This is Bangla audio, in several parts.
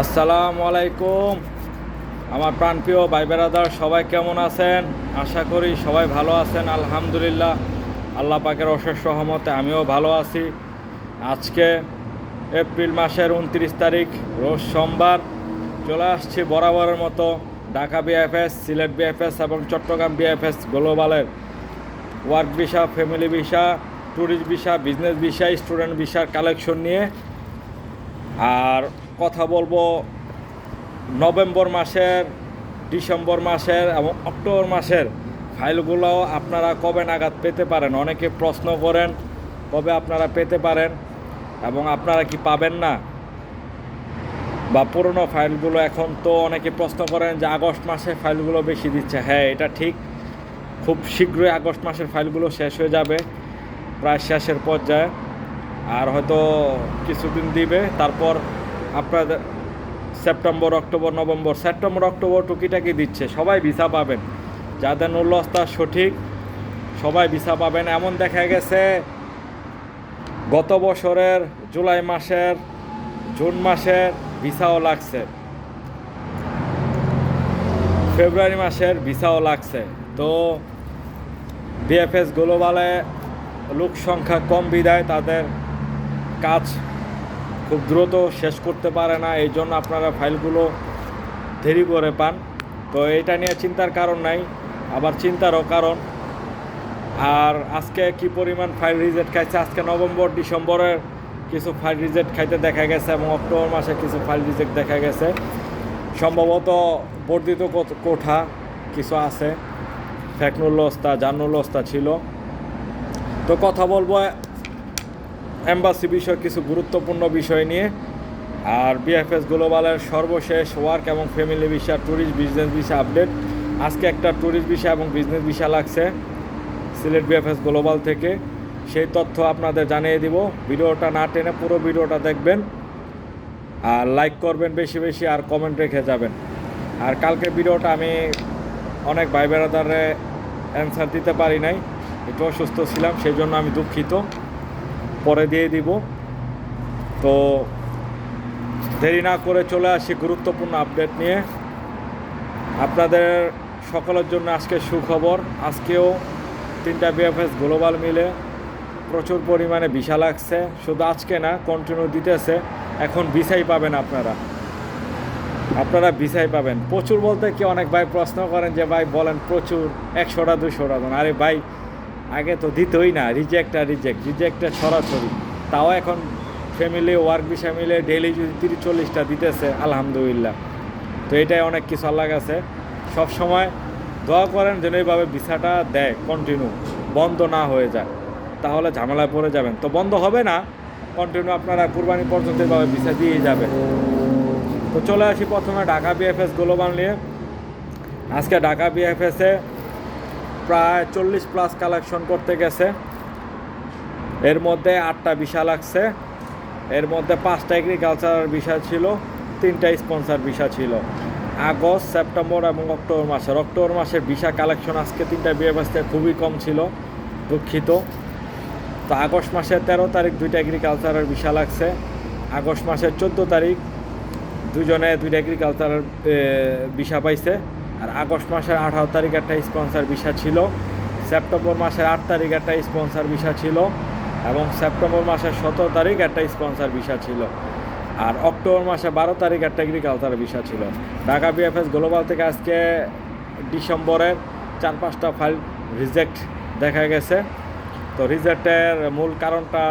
আসসালামু আলাইকুম আমার প্রাণপ্রিয় ভাই বেড়াদার সবাই কেমন আছেন? আশা করি সবাই ভালো আছেন, আলহামদুলিল্লাহ। আল্লাহ পাকের অশেষ সহমতে আমিও ভালো আছি। আজকে এপ্রিল মাসের উনত্রিশ তারিখ, রোজ সোমবার। চলে আসছি বরাবরের মতো ঢাকা বিএফএস, সিলেট বিএফএস এবং Chattogram BFS গ্লোবালের। Work visa, family visa, tourist visa, business visa, student ভিসার কালেকশন নিয়ে। আর কথা বলব, নভেম্বর মাসের, ডিসেম্বর মাসের এবং অক্টোবর মাসের ফাইলগুলো আপনারা কবে নাগাদ পেতে পারেন? অনেকে প্রশ্ন করেন, কবে আপনারা পেতে পারেন এবং আপনারা কি পাবেন না? বা পুরনো ফাইলগুলো এখন তো অনেকে প্রশ্ন করেন যে আগস্ট মাসে ফাইলগুলো বেশি দিচ্ছে। হ্যাঁ এটা ঠিক। খুব শীঘ্রই আগস্ট মাসের ফাইলগুলো শেষ হয়ে যাবে, প্রায় শেষের পর্যায়ে। আর হয়তো কিছুদিন দিবে, তারপর আপনাদের September, October, November, September, October টুকিটাকি দিচ্ছে। সবাই ভিসা পাবেন। যাদের নুল্লস্তা সঠিক। সবাই ভিসা পাবেন। এমন দেখা গেছে, গত বছরের জুলাই মাসের, জুন মাসের ভিসাও লাগছে। ফেব্রুয়ারি মাসের ভিসাও লাগছে। তো বিএফএস গ্লোবালে লোক সংখ্যা কম বিদায়, তাদের কাজ খুব দ্রুত শেষ করতে পারে না, এই জন্য আপনারা ফাইলগুলো দেরি করে পান। তো এটা নিয়ে চিন্তার কারণ নাই, আবার চিন্তারও কারণ। আর আজকে কি পরিমাণ ফাইল রিজেক্ট খাইছে? আজকে নভেম্বর, ডিসেম্বরের কিছু ফাইল রিজেক্ট খাইতে দেখা গেছে এবং অক্টোবর মাসে কিছু ফাইল রিজেক্ট দেখা গেছে। সম্ভবত বর্ধিত কোঠা কিছু আছে ফ্যাকনুল্লস্তা জানুল্লস্তা ছিল। তো কথা বলব এম্বাসি বিষয় কিছু গুরুত্বপূর্ণ বিষয় নিয়ে, আর বিএফএস গ্লোবালের সর্বশেষ ওয়ার্ক এবং family visa tourist business visa update আজকে একটা ট্যুরিস্ট ভিসা এবং বিজনেস ভিসা লাগছে সিলেট বিএফএস গ্লোবাল থেকে। সেই তথ্য আপনাদের জানিয়ে দিব। ভিডিওটা না টেনে পুরো ভিডিওটা দেখবেন। আর লাইক করবেন বেশি বেশি, আর কমেন্ট রেখে যাবেন। আর কালকে ভিডিওটা আমি অনেক ভাই বেড়াদারে অ্যান্সার দিতে পারি নাই। একটু অসুস্থ ছিলাম, সেই জন্য আমি দুঃখিত। পরে দিয়ে দিব। তো দেরি না করে চলে আসি গুরুত্বপূর্ণ আপডেট নিয়ে। আপনাদের সকলের জন্য আজকে সুখবর। আজকেও তিনটা বিএফএস গ্লোবাল মিলে প্রচুর পরিমাণে ভিসা লাগছে। শুধু আজকে না কন্টিনিউ দিতেছে। এখন ভিসাই পাবেন আপনারা। আপনারা ভিসাই পাবেন। প্রচুর বলতে কি অনেক ভাই প্রশ্ন করেন যে, ভাই বলেন প্রচুর, একশোটা, দুশোটা আরে ভাই আগে তো দিতই না রিজেক্ট আর রিজেক্ট রিজেক্টে সরাসরি। তাও এখন ফ্যামিলি ওয়ার্ক ভিসা মিলে ডেইলি যদি তিরিশ চল্লিশটা দিতেছে, আলহামদুলিল্লাহ। তো এটাই অনেক কিছু আল্লাহ কাছে। সবসময় দোয়া করেন যেন এইভাবে ভিসাটা দেয় কন্টিনিউ বন্ধ না হয়ে যায়। তাহলে ঝামেলায় পড়ে যাবেন। তো বন্ধ হবে না কন্টিনিউ আপনারা কুরবানি পর্যন্ত এইভাবে ভিসা দিয়ে যাবে তো চলে আসি প্রথমে ঢাকা বিএফএস গ্লোবাল নিয়ে। আজকে ঢাকা বিএফএসে প্রায় চল্লিশ প্লাস কালেকশন করতে গেছে। এর মধ্যে আটটা ভিসা লাগছে। এর মধ্যে পাঁচটা এগ্রিকালচারাল ভিসা ছিল, তিনটা স্পন্সার ভিসা ছিল। আগস্ট, সেপ্টেম্বর এবং অক্টোবর মাসের। অক্টোবর মাসের ভিসা কালেকশন আজকে তিনটা বিয়ে থেকে খুবই কম ছিল, দুঃখিত। তো আগস্ট মাসের তেরো তারিখ দুইটা এগ্রিকালচারের ভিসা লাগছে। আগস্ট মাসের চোদ্দ তারিখ দুজনে দুইটা এগ্রিকালচারের ভিসা পাইছে। আর আগস্ট মাসের আঠারো তারিখ একটা স্পন্সার ভিসা ছিল। সেপ্টেম্বর মাসের আট তারিখ একটা স্পন্সার ভিসা ছিল এবং সেপ্টেম্বর মাসের সতেরো তারিখ একটা স্পন্সার ভিসা ছিল। আর অক্টোবর মাসে বারো তারিখ একটা এগ্রিকালচার ভিসা ছিল। ঢাকা বিএফএস গ্লোবাল থেকে আজকে ডিসেম্বরের চার পাঁচটা ফাইল রিজেক্ট দেখা গেছে। তো রিজেক্টের মূল কারণটা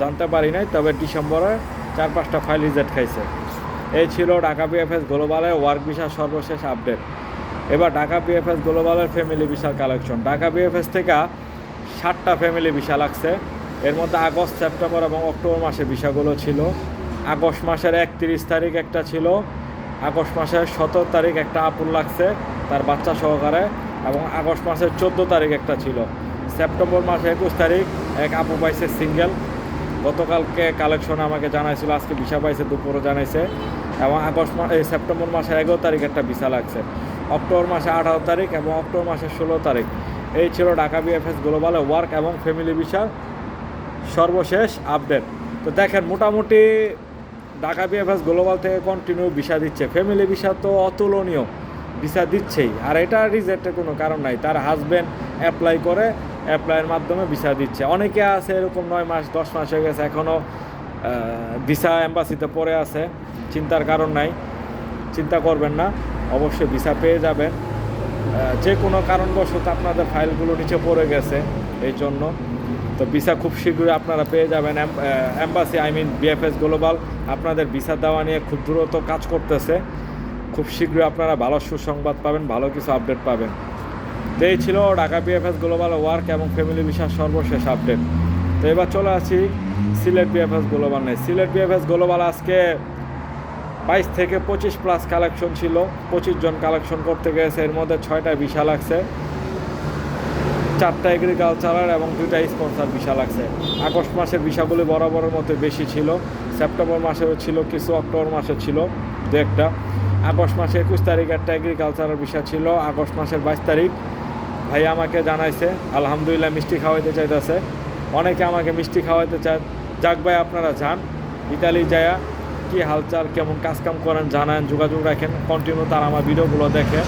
জানতে পারি নাই, তবে ডিসেম্বরে চার পাঁচটা ফাইল রিজেক্ট খাইছে। এই ছিল ঢাকা বিএফএস গ্লোবালের ওয়ার্ক ভিসার সর্বশেষ আপডেট এবার ঢাকা বিএফএস গ্লোবালের ফ্যামিলি ভিসার কালেকশন ঢাকা বিএফএস থেকে ষাটটা ফ্যামিলি ভিসা লাগছে। এর মধ্যে আগস্ট, সেপ্টেম্বর এবং অক্টোবর মাসে ভিসাগুলো ছিল। আগস্ট মাসের একত্রিশ তারিখ একটা ছিল। আগস্ট মাসের সতেরো তারিখ একটা আপুর লাগছে তার বাচ্চা সহকারে এবং আগস্ট মাসের চোদ্দ তারিখ একটা ছিল। সেপ্টেম্বর মাসে একুশ তারিখ এক আপু পাইছে সিঙ্গেল গতকালকে কালেকশন আমাকে জানাইছিল, আজকে ভিসা পাইছে দুপুরে জানাইছে। এবং আগস্ট এই সেপ্টেম্বর মাসের এগারো তারিখ একটা ভিসা লাগছে। অক্টোবর মাসে আঠারো তারিখ এবং অক্টোবর মাসের ষোলো তারিখ। এই ছিল ঢাকা বিএফএস গ্লোবালে ওয়ার্ক এবং ফ্যামিলি ভিসার সর্বশেষ আপডেট। তো দেখেন, মোটামুটি ঢাকা বিএফএস গ্লোবাল থেকে কন্টিনিউ ভিসা দিচ্ছে। ফ্যামিলি ভিসা তো অতুলনীয়, ভিসা দিচ্ছেই। আর এটা রিজেক্টের কোনো কারণ নাই। তার হাজব্যান্ড অ্যাপ্লাই করে অ্যাপ্লাইয়ের মাধ্যমে ভিসা দিচ্ছে। অনেকে আছে এরকম নয় মাস, দশ মাস হয়ে গেছে এখনও ভিসা এম্বাসিতে পড়ে আছে। চিন্তার কারণ নাই। চিন্তা করবেন না, অবশ্যই ভিসা পেয়ে যাবেন। যে কোনো কারণবশত আপনাদের ফাইলগুলো নিচে পড়ে গেছে, এই জন্য। তো ভিসা খুব শীঘ্রই আপনারা পেয়ে যাবেন। Embassy I mean VFS global, আপনাদের ভিসা দেওয়া নিয়ে খুব দ্রুত কাজ করতেছে। খুব শীঘ্রই আপনারা ভালো সুসংবাদ পাবেন, ভালো কিছু আপডেট পাবেন। তো এই ছিল ঢাকা বিএফএস গ্লোবাল ওয়ার্ক এবং ফ্যামিলি ভিসার সর্বশেষ আপডেট। তো এবার চলে আসি সিলেট বিএফএস গ্লোবাল নেই সিলেট বিএফএস গ্লোবাল আজকে বাইশ থেকে পঁচিশ প্লাস কালেকশন ছিল। পঁচিশ জন কালেকশন করতে গেছে। এর মধ্যে ছয়টা ভিসা লাগছে। চারটা এগ্রিকালচারার এবং দুইটা স্পন্সার ভিসা লাগছে। আগস্ট মাসের ভিসাগুলি বরাবরের মতো বেশি ছিল। সেপ্টেম্বর মাসেও ছিল, কিছু অক্টোবর মাসে ছিল, দু একটা। আগস্ট মাসে একুশ তারিখ একটা এগ্রিকালচারের ভিসা ছিল। আগস্ট মাসের বাইশ তারিখ ভাই আমাকে জানাইছে, আলহামদুলিল্লাহ মিষ্টি খাওয়াইতে চাইতেছে। অনেকে আমাকে মিষ্টি খাওয়াইতে চায়। যাক ভাই, আপনারা যান। ইতালি যায়া কি হালচাল, কেমন কাজকাম করেন, জানান, যোগাযোগ রাখেন কন্টিনিউ তার আমার ভিডিওগুলো দেখে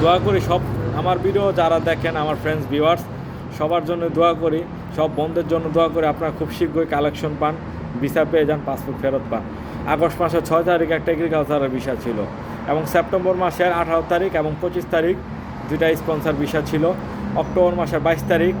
দোয়া করি সব আমার ভিডিও যারা দেখেন, আমার ফ্রেন্ডস ভিউয়ার্স সবার জন্য দোয়া করি, সব বন্ধের জন্য দোয়া করি, আপনারা খুব শীঘ্রই কালেকশন পান ভিসা পেয়ে যান পাসপোর্ট ফেরত পান। আগস্ট মাসের ছয় তারিখ একটা এগ্রিকালচারের ভিসা ছিল এবং সেপ্টেম্বর মাসের আঠারো তারিখ এবং পঁচিশ তারিখ দুইটা স্পন্সার ভিসা ছিল। অক্টোবর মাসের বাইশ তারিখ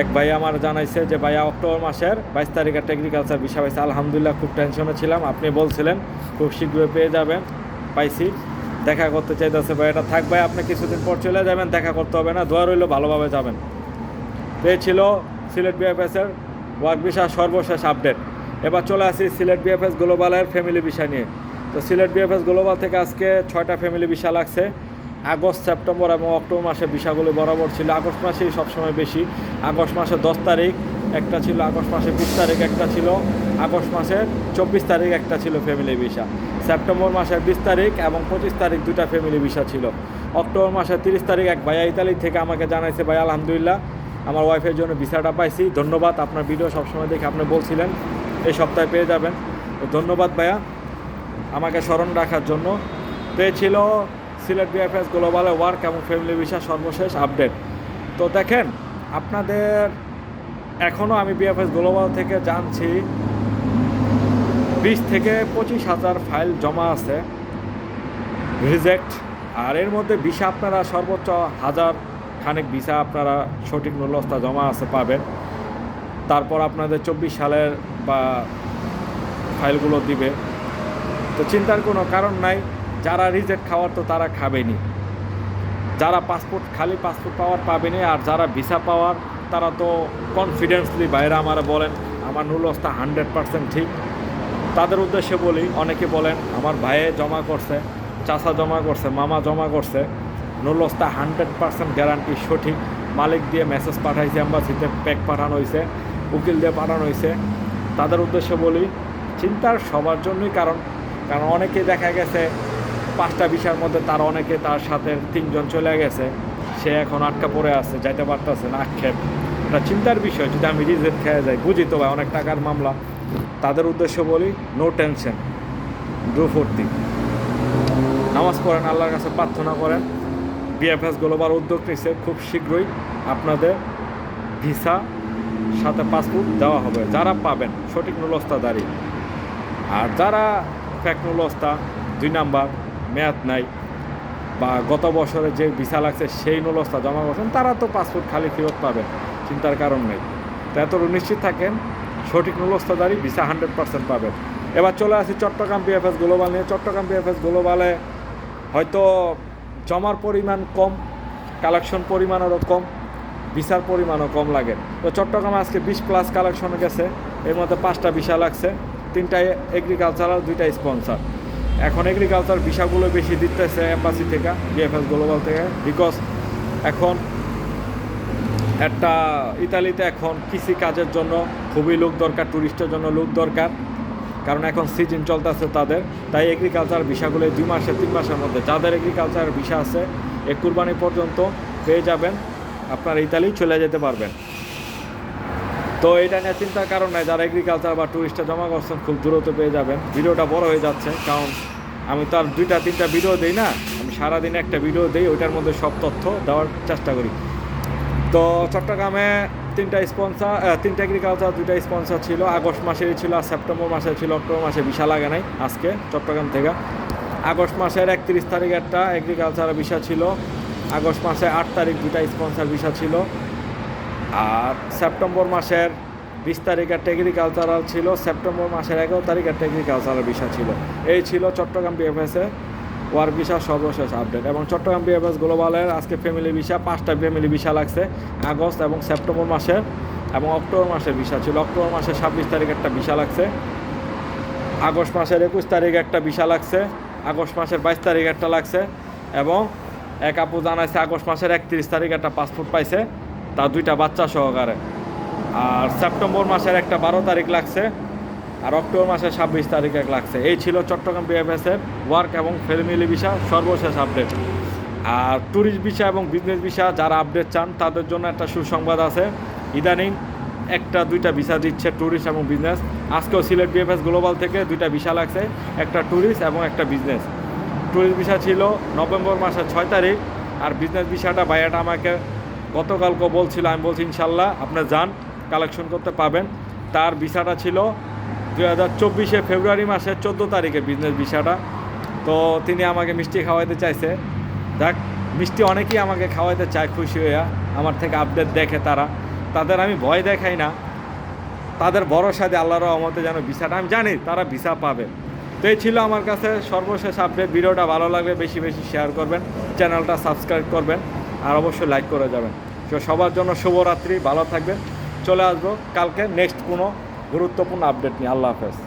এক ভাই আমার জানাইছে যে, ভাইয়া, অক্টোবর মাসের বাইশ তারিখ এগ্রিকালচার ভিসা পাইছে। আলহামদুলিল্লাহ, খুব টেনশনে ছিলাম। আপনি বলছিলেন, খুব শীঘ্রই পেয়ে যাবেন। পাইছি। দেখা করতে চাইতেছে ভাই, এটা থাক ভাই, আপনি কিছুদিন পর চলে যাবেন, দেখা করতে হবে না। দোয়া রইল, ভালোভাবে যাবেন। তো এই ছিল সিলেট বিএফএসের ওয়ার্ক ভিসা সর্বশেষ আপডেট এবার চলে আসি সিলেট বিএফএস গ্লোবালের ফ্যামিলি ভিসা নিয়ে। তো সিলেট বিএফএস গ্লোবাল থেকে আজকে ছয়টা ফ্যামিলি ভিসা লাগছে। আগস্ট, সেপ্টেম্বর এবং অক্টোবর মাসে ভিসাগুলো বরাবর ছিল। আগস্ট মাসেই সবসময় বেশি। আগস্ট মাসের দশ তারিখ, একটা ছিল আগস্ট মাসে বিশ তারিখ, একটা ছিল আগস্ট মাসের চব্বিশ তারিখ, একটা ছিল ফ্যামিলি ভিসা সেপ্টেম্বর মাসের বিশ তারিখ এবং পঁচিশ তারিখ দুইটা ফ্যামিলি ভিসা ছিল। অক্টোবর মাসের তিরিশ তারিখ, এক ভাইয়া ইতালি থেকে আমাকে জানাইছে, ভাই, আলহামদুলিল্লাহ, আমার ওয়াইফের জন্য ভিসাটা পাইছি। ধন্যবাদ, আপনার ভিডিও সবসময় দেখে আপনি বলছিলেন। এই সপ্তাহে পেয়ে যাবেন। ধন্যবাদ ভাইয়া। আমাকে স্মরণ রাখার জন্য। পেয়েছিল সিলেট বিএফএস গ্লোবালে ওয়ার্ক এবং ফ্যামিলি ভিসা সর্বশেষ আপডেট। তো দেখেন, আপনাদের এখনও আমি বিএফএস গ্লোবাল থেকে জানছি, বিশ থেকে পঁচিশ হাজার ফাইল জমা আছে, রিজেক্ট, আর এর মধ্যে ভিসা আপনারা সর্বোচ্চ হাজার খানেক ভিসা আপনারা সঠিক মূল্যস্থা জমা আছে পাবেন। তারপর আপনাদের চব্বিশ সালের বা ফাইলগুলো দিবে। তো চিন্তার কোনো কারণ নাই। যারা রিজেক্ট খাওয়ার তো তারা খাবেনি। যারা পাসপোর্ট খালি পাসপোর্ট পাওয়ার পাবেনি আর যারা ভিসা পাওয়ার, তারা তো কনফিডেন্সলি বাইরে আমার বলেন, আমার নুলস্তা হান্ড্রেড পার্সেন্ট ঠিক। তাদের উদ্দেশ্যে বলি, অনেকে বলেন, আমার ভাইয়ে জমা করছে, চাচা জমা করছে, মামা জমা করছে। নুলস্তা হান্ড্রেড পার্সেন্ট গ্যারান্টি সঠিক। মালিক দিয়ে মেসেজ পাঠাইছে এম্বাসিতে প্যাক পাঠানো হয়েছে উকিল দিয়ে পাঠানো হয়েছে তাদের উদ্দেশ্যে বলি, চিন্তার সবার জন্যই কারণ কারণ অনেকে দেখা গেছে পাঁচটা বিষয়ের মধ্যে তার অনেকে তার সাথে তিনজন চলে গেছে। সে এখন আটকা পড়ে আছে, যাইতে পারতেছে না, আক্ষেপ। এটা চিন্তার বিষয়, যদি আমি রিজেক্ট খেয়ে যাই, বুঝি তো ভাই, অনেক টাকার মামলা। তাদের উদ্দেশ্য বলি নো টেনশন ডু ফুর্তি নামাজ পড়েন, আল্লাহর কাছে প্রার্থনা করেন। বিএফএস গ্লোবাল উদ্যোগ নিচ্ছে খুব শীঘ্রই আপনাদের ভিসা সাথে পাসপোর্ট দেওয়া হবে। যারা পাবেন, সঠিক নুলস্তা দাঁড়িয়ে আর যারা ফ্যাক নুলস্তা, দুই নাম্বার মেয়াদ নাই বা গত বছরে যে ভিসা লাগছে সেই নুলস্তা জমা করছেন, তারা তো পাসপোর্ট খালি ফেরত পাবেন চিন্তার কারণ নেই। তো এত নিশ্চিত থাকেন, সঠিক নুলস্তাদারি ভিসা হান্ড্রেড পার্সেন্ট পাবেন। এবার চলে আসি চট্টগ্রাম বিএফএস গ্লোবাল নিয়ে। চট্টগ্রাম বিএফএস গ্লোবালে হয়তো জমার পরিমাণ কম কালেকশন পরিমাণেরও কম, ভিসার পরিমাণও কম লাগে। তো চট্টগ্রামে আজকে বিশ প্লাস কালেকশন গেছে, এর মধ্যে পাঁচটা ভিসা লাগছে তিনটা এগ্রিকালচারাল দুইটা স্পন্সার এখন এগ্রিকালচার ভিসাগুলো বেশি দিতেছে এম্বাসি থেকে বিএফএস গ্লোবাল থেকে বিকজ এখন একটা ইতালিতে এখন কৃষি কাজের জন্য খুবই লোক দরকার ট্যুরিস্টের জন্য লোক দরকার, কারণ এখন সিজন চলতেছে তাদের, তাই এগ্রিকালচার ভিসাগুলো দুই মাসে, তিন মাসের মধ্যে, যাদের এগ্রিকালচার ভিসা আছে এক কুরবানি পর্যন্ত পেয়ে যাবেন, আপনার ইতালি চলে যেতে পারবেন। তো এটা নিয়ে চিন্তার কারণ নাই, যারা এগ্রিকালচার বা টুরিস্টে জমা করছেন, খুব দূরত্ব পেয়ে যাবেন। ভিডিওটা বড় হয়ে যাচ্ছে, কারণ আমি তো আর দুইটা, তিনটা ভিডিও দিই না, আমি সারাদিনে একটা ভিডিও দিই, ওইটার মধ্যে সব তথ্য দেওয়ার চেষ্টা করি। তো চট্টগ্রামে তিনটা স্পন্সার তিনটা এগ্রিকালচার দুইটা স্পন্সার ছিল। আগস্ট মাসেই ছিল, আর সেপ্টেম্বর মাসে ছিল, অক্টোবর মাসে বিশাল লাগে নাই আজকে চট্টগ্রাম থেকে। আগস্ট মাসের একত্রিশ তারিখ একটা এগ্রিকালচার বিষয় ছিল। আগস্ট মাসে আট তারিখ দুইটা স্পন্সার বিষয় ছিল। আর সেপ্টেম্বর মাসের বিশ তারিখ একটা এগ্রিকালচারাল ছিল, সেপ্টেম্বর মাসের এগারো তারিখ একটা এগ্রিকালচারাল বিষয় ছিল। এই ছিল চট্টগ্রাম বিএফএসে ওয়ার ভিসা সর্বশেষ আপডেট এবং চট্টগ্রাম বিএফএস গ্লোবালের আজকে ফ্যামিলি ভিসা পাঁচটা ফ্যামিলি ভিসা লাগছে, আগস্ট এবং সেপ্টেম্বর মাসের এবং অক্টোবর মাসের ভিসা ছিল। অক্টোবর মাসের ছাব্বিশ তারিখ একটা ভিসা লাগছে, আগস্ট মাসের একুশ তারিখ একটা ভিসা লাগছে, আগস্ট মাসের বাইশ তারিখ একটা লাগছে এবং এক আপু জানাইছে আগস্ট মাসের একত্রিশ তারিখ একটা পাসপোর্ট পাইছে। তার দুইটা বাচ্চা সহকারে। আর সেপ্টেম্বর মাসের একটা বারো তারিখ লাগছে, আর অক্টোবর মাসের ছাব্বিশ তারিখ এক লাগছে। এই ছিল চট্টগ্রাম বিএফএসের ওয়ার্ক এবং ফ্যামিলি ভিসা, সর্বশেষ আপডেট আর ট্যুরিস্ট ভিসা এবং বিজনেস ভিসা যারা আপডেট চান, তাদের জন্য একটা সুসংবাদ আছে। ইদানিং একটা, দুইটা ভিসা দিচ্ছে ট্যুরিস্ট এবং বিজনেস আজকেও সিলেট বিএফএস গ্লোবাল থেকে দুইটা ভিসা লাগছে, একটা ট্যুরিস্ট এবং একটা বিজনেস ট্যুরিস্ট ভিসা ছিল নভেম্বর মাসের ছয় তারিখ, আর বিজনেস ভিসাটা ভাইয়াটা আমাকে গতকালকে বলছিল আমি বলছি, ইনশাল্লাহ আপনি যান, কালেকশন করতে পাবেন। তার ভিসাটা ছিল দু হাজার চব্বিশে ফেব্রুয়ারি মাসের চোদ্দ তারিখে বিজনেস ভিসাটা। তো তিনি আমাকে মিষ্টি খাওয়াইতে চাইছে। দেখ মিষ্টি অনেকেই আমাকে খাওয়াইতে চায় খুশি হইয়া, আমার থেকে আপডেট দেখে তারা। তাদের আমি ভয় দেখাই না। তাদের ভরসা দিয়ে আল্লাহর রহমতে যেন ভিসাটা, আমি জানি তারা ভিসা পাবে। তো এই ছিল আমার কাছে সর্বশেষ আপডেট ভিডিওটা ভালো লাগলে বেশি বেশি শেয়ার করবেন, চ্যানেলটা সাবস্ক্রাইব করবেন। আর অবশ্যই লাইক করে যাবেন। তো সবার জন্য শুভরাত্রি, ভালো থাকবেন। চলে আসব কালকে নেক্সট কোনো গুরুত্বপূর্ণ আপডেট নিয়ে। আল্লাহ হাফেজ।